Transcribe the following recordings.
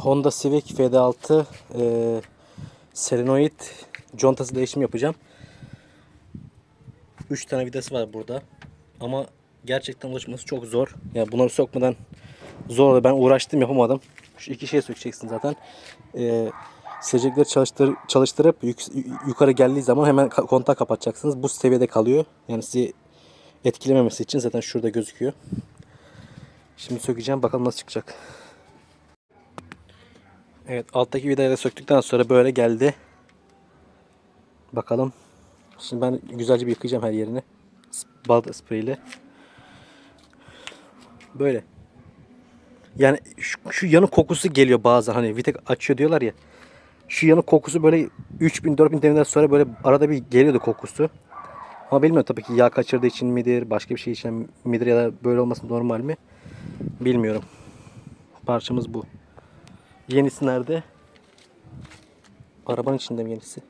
Honda Civic FD6 e, Selenoid contası değişimi yapacağım. 3 tane vidası var burada. Ama gerçekten ulaşması çok zor. Ya bunları sokmadan zor. Ben uğraştım yapamadım. Şu iki şey sökeceksin zaten. E, silecekleri çalıştır, çalıştırıp yük- yukarı geldiği zaman hemen kontak kapatacaksınız. Bu seviyede kalıyor. Yani sizi etkilememesi için zaten şurada gözüküyor. Şimdi sökeceğim bakalım nasıl çıkacak. Evet alttaki vidayı da söktükten sonra böyle geldi. Bakalım. Şimdi ben güzelce bir yıkayacağım her yerini. Bal spreyle. Böyle. Yani şu, şu yanık kokusu geliyor bazen hani vitek açıyor diyorlar ya. Şu yanık kokusu böyle 3000 4000 demeden sonra böyle arada bir geliyordu kokusu. Ama bilmiyorum tabii ki yağ kaçırdığı için midir, başka bir şey için midir ya da böyle olması normal mi? Bilmiyorum. Parçamız bu. Yenisi nerede? Arabanın içinde mi yenisi?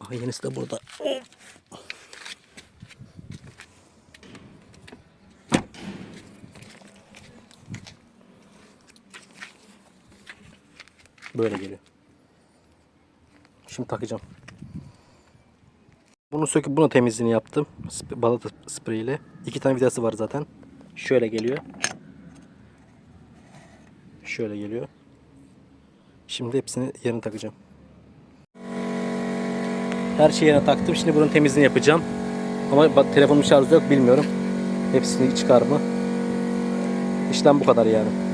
Aha yenisi de burada. Böyle geliyor. Şimdi takacağım. Bunu söküp bunu temizliğini yaptım. Sp- Balata spreyiyle. İki tane vidası var zaten. Şöyle geliyor. Şöyle geliyor. Şimdi hepsini yerine takacağım. Her şeyi yerine taktım. Şimdi bunun temizliğini yapacağım. Ama telefonum şarjı yok bilmiyorum. Hepsini çıkar mı? İşlem bu kadar yani.